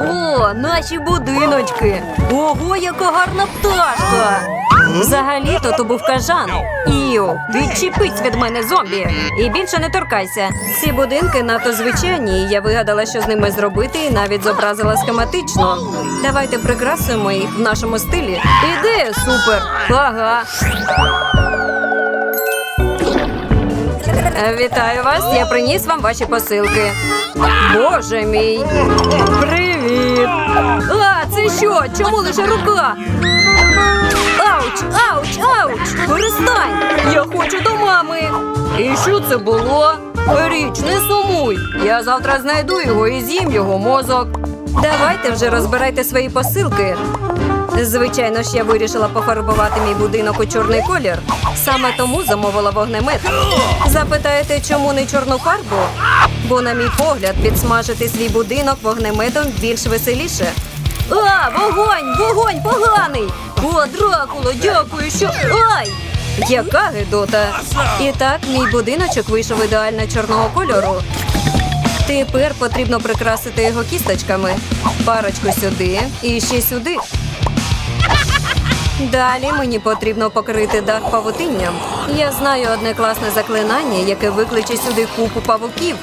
О, наші будиночки. Ого, яка гарна пташка. Взагалі-то то був кажан. Іу, відчепись від мене зомбі. І більше не торкайся. Ці будинки надто звичайні, і я вигадала, що з ними зробити, і навіть зобразила схематично. Давайте прикрасимо їх в нашому стилі. Ідея супер. Ага. Вітаю вас! Я приніс вам ваші посилки. Боже мій! Привіт! А, це що? Чому лише рука? Ауч, ауч, ауч! Перестань! Я хочу до мами! І що це було? Річ, не сумуй! Я завтра знайду його і з'їм його мозок. Давайте вже розбирайте свої посилки. Звичайно ж, я вирішила пофарбувати мій будинок у чорний колір. Саме тому замовила вогнемет. Запитаєте, чому не чорну фарбу? Бо, на мій погляд, підсмажити свій будинок вогнеметом більш веселіше. А, вогонь! Вогонь поганий! О, Дракуло, дякую, що. Ай! Яка гидота! І так, мій будиночок вийшов ідеально чорного кольору. Тепер потрібно прикрасити його кісточками. Парочку сюди і ще сюди. Далі мені потрібно покрити дах павутинням. Я знаю одне класне заклинання, яке викличе сюди купу павуків.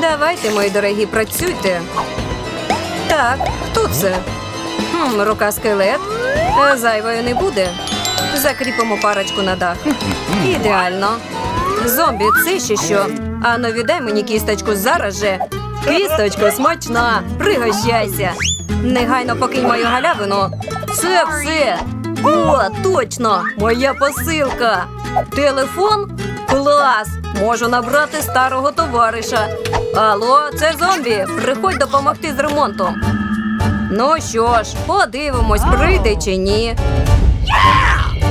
Давайте, мої дорогі, працюйте. Так, хто це? Хм, рука скелет. Е, Зайвою не буде. Закріпимо парочку на дах. Ідеально. Зомбі, це ще що? Ану, віддай мені кісточку зараз же. Кісточка смачна. Пригощайся. Негайно покинь мою галявину. Це все. О, точно! Моя посилка. Телефон? Клас! Можу набрати старого товариша. Алло, це зомбі. Приходь допомогти з ремонтом. Ну що ж, подивимось, прийде чи ні.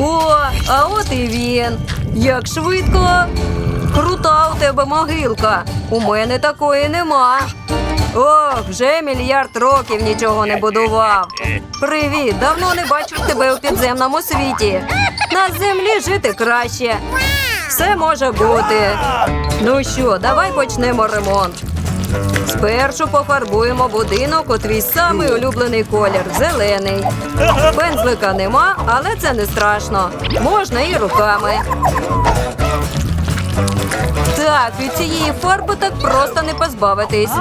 О, а от і він. Як швидко. Крута у тебе могилка. У мене такої нема. Ох, вже мільярд років нічого не будував. Привіт, давно не бачив тебе у підземному світі. На землі жити краще. Все може бути. Ну що, давай почнемо ремонт. Спершу пофарбуємо будинок у твій самий улюблений колір зелений. Пензлика нема, але це не страшно. Можна і руками. Так, від цієї фарби так просто не позбавитись.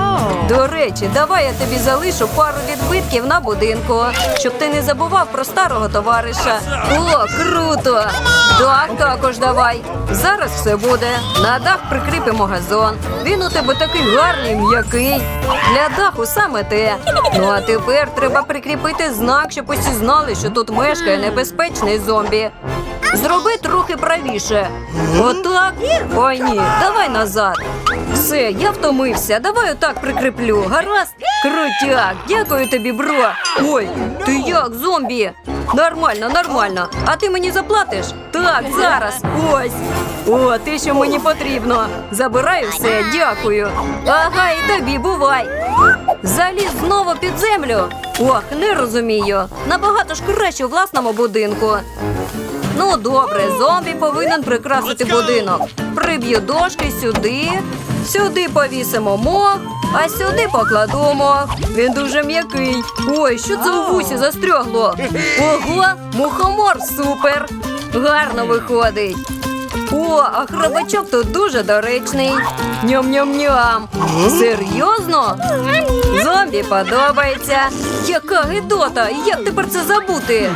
До речі, давай я тобі залишу пару відбитків на будинку, щоб ти не забував про старого товариша. О, круто! Дах також давай. Зараз все буде. На дах прикріпимо газон. Він у тебе такий гарний, м'який. Для даху саме те. Ну а тепер треба прикріпити знак, щоб усі знали, що тут мешкає небезпечний зомбі. Зроби трохи правіше. Отак? Ой ні, давай назад. Все, я втомився. Давай отак прикріплю. Гаразд? Крутяк, дякую тобі, бро. Ой, ти як, зомбі? Нормально, нормально. А ти мені заплатиш? Так, зараз. Ось. О, те, що мені потрібно. Забираю все, дякую. Ага, і тобі бувай. Заліз знову під землю. Ох, не розумію. Набагато ж краще у власному будинку. Ну, добре, зомбі повинен прикрасити будинок. Приб'ю дошки сюди, сюди повісимо мох, а сюди покладу мох. Він дуже м'який. Ой, що це у вусі застрягло? Ого, мухомор супер! Гарно виходить. О, а хробачок тут дуже доречний. Ням-ням-ням. Серйозно? Зомбі подобається. Яка гидота! Як тепер це забути?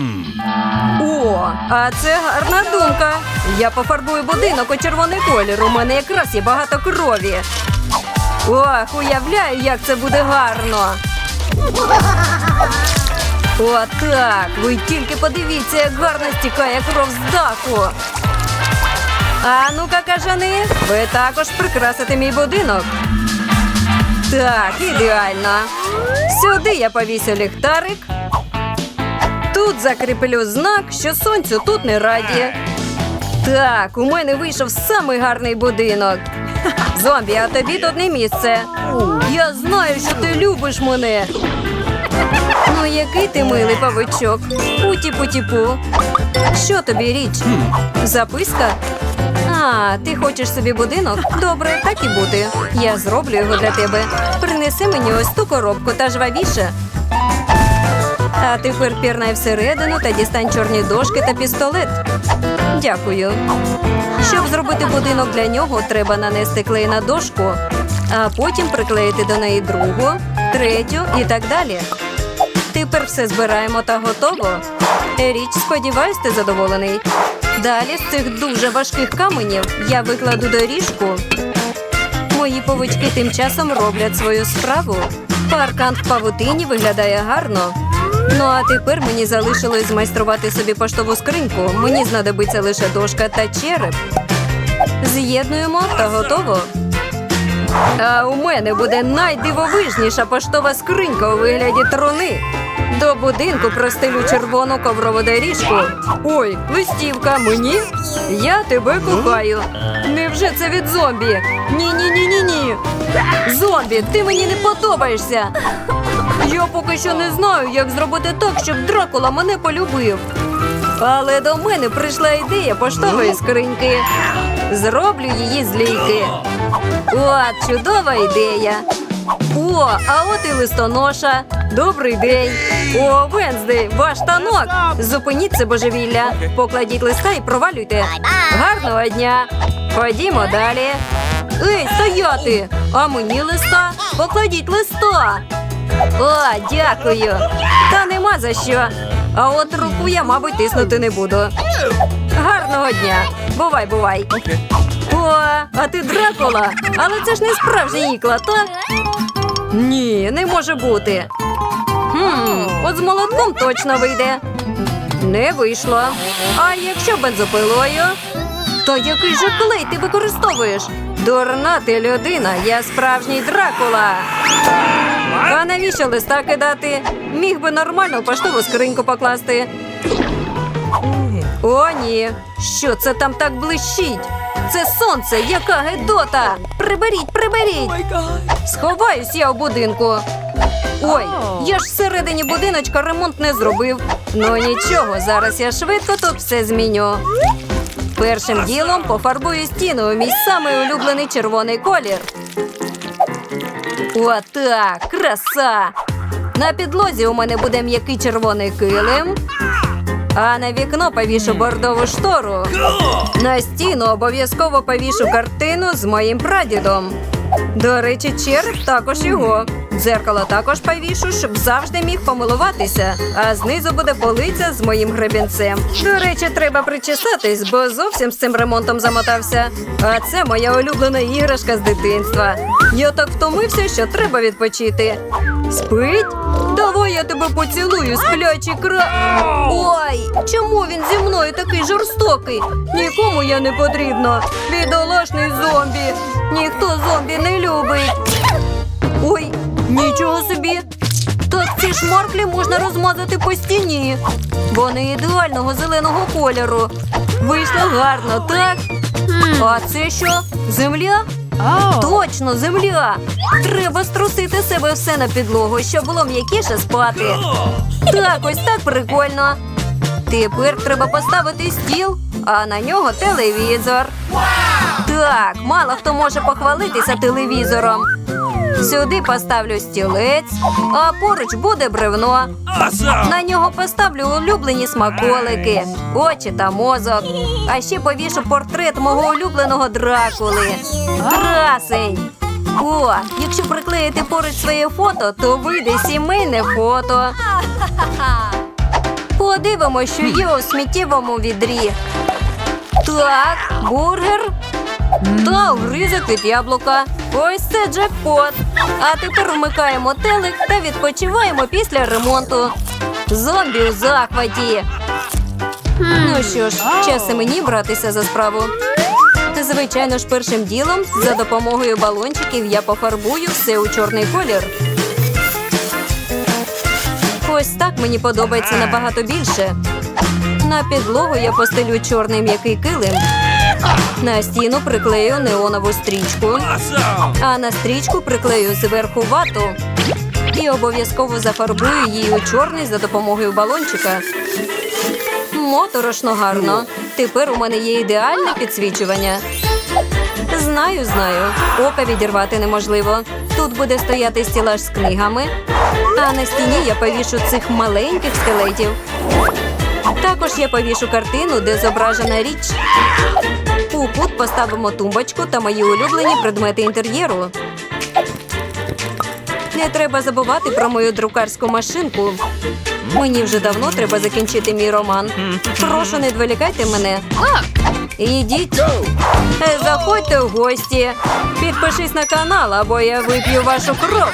О, а це гарна думка. Я пофарбую будинок у червоний колір. У мене якраз є багато крові. Ох, уявляю, як це буде гарно. Отак. Ви тільки подивіться, як гарно стікає кров з даху. А ну-ка, кажани, ви також прикрасите мій будинок. Так, ідеально. Сюди я повісю ліхтарик. Тут закріплю знак, що сонцю тут не раді. Так, у мене вийшов самий гарний будинок. Зомбі, а тобі тут не місце. Я знаю, що ти любиш мене. Ну, який ти милий павичок. Путі-путі-пу. Що тобі річ? Записка? А, ти хочеш собі будинок? Добре, так і буде. Я зроблю його для тебе. Принеси мені ось ту коробку та жвавіше. А тепер пірнай всередину та дістань чорні дошки та пістолет. Дякую. Щоб зробити будинок для нього, треба нанести клей на дошку, а потім приклеїти до неї другу, третю і так далі. Тепер все збираємо та готово. Річ, сподіваюсь, ти задоволений. Далі з цих дуже важких каменів я викладу доріжку. Мої повички тим часом роблять свою справу. Паркан в павутині виглядає гарно. Ну а тепер мені залишилось змайструвати собі поштову скриньку. Мені знадобиться лише дошка та череп. З'єднуємо та готово. А у мене буде найдивовижніша поштова скринька у вигляді труни. До будинку простелю червону коврову доріжку. Ой, листівка мені? Я тебе кохаю. Невже це від зомбі? Ні, ні, ні, ні, ні. Зомбі, ти мені не подобаєшся. Я поки що не знаю, як зробити так, щоб Дракула мене полюбив. Але до мене прийшла ідея поштової скриньки. Зроблю її з лійки. От, чудова ідея. О, а от і листоноша. Добрий день. О, Венздей, ваш танок. Зупиніть це божевілля. Покладіть листа і провалюйте. Гарного дня. Ходімо далі. Ей, стояти! А мені листа? Покладіть листа. О, дякую. Та нема за що. А от руку я, мабуть, тиснути не буду. Гарного дня. Бувай, бувай. О, а ти Дракула. Але це ж не справжній ікла, так? Ні, не може бути. Хм, от з молотком точно вийде. Не вийшло. А якщо бензопилою? То який же клей ти використовуєш? Дурна ти людина, я справжній Дракула. А навіщо листа кидати? Міг би нормально в поштову скриньку покласти. О, ні. Що це там так блищить? Це сонце, яка гедота! Приберіть, приберіть! Сховаюсь я у будинку. Ой, я ж всередині будиночка ремонт не зробив. Ну нічого, зараз я швидко тут все зміню. Першим ділом пофарбую стіну у мій самий улюблений червоний колір. Отак, краса! На підлозі у мене буде м'який червоний килим, а на вікно повішу бордову штору. На стіну обов'язково повішу картину з моїм прадідом. До речі, черг також його. Дзеркало також повішу, щоб завжди міг помилуватися. А знизу буде полиця з моїм гребінцем. До речі, треба причесатись, бо зовсім з цим ремонтом замотався. А це моя улюблена іграшка з дитинства. Я так втомився, що треба відпочити. Спить? Давай я тебе поцілую, сплячий кра. Ой, чому він зі мною такий жорстокий? Нікому я не потрібна. Бідолашний зомбі. Ніхто зомбі не любить. Нічого собі. Так ці шмарклі можна розмазати по стіні. Вони ідеального зеленого кольору. Вийшло гарно, так? А це що? Земля? Точно, земля! Треба струсити себе все на підлогу, щоб було м'якіше спати. Так, ось так прикольно. Тепер треба поставити стіл, а на нього телевізор. Так, мало хто може похвалитися телевізором. Сюди поставлю стілець, а поруч буде бревно. На нього поставлю улюблені смаколики, очі та мозок. А ще повішу портрет мого улюбленого дракули. Красень! О, якщо приклеїти поруч своє фото, то вийде сімейне фото. Подивимось, що є у сміттєвому відрі. Так, бургер та від яблука. Ось це джекпот. А тепер вмикаємо телек та відпочиваємо після ремонту. Зомбі у захваті. Ну що ж, час і мені братися за справу. Звичайно ж, першим ділом за допомогою балончиків я пофарбую все у чорний колір. Ось так мені подобається набагато більше. На підлогу я постелю чорний м'який килим. На стіну приклею неонову стрічку, а на стрічку приклею зверху вату. І обов'язково зафарбую її у чорний за допомогою балончика. Моторошно гарно. Тепер у мене є ідеальне підсвічування. Знаю, Знаю. Ока відірвати неможливо. Тут буде стояти стілаж з книгами, а на стіні я повішу цих маленьких скелетів. Також я повішу картину, де зображена річ. У кут поставимо тумбочку та мої улюблені предмети інтер'єру. Не треба забувати про мою друкарську машинку. Мені вже давно треба закінчити мій роман. Прошу, не відволікайте мене. Ідіть. Заходьте в гості. Підпишись на канал, або я вип'ю вашу кров.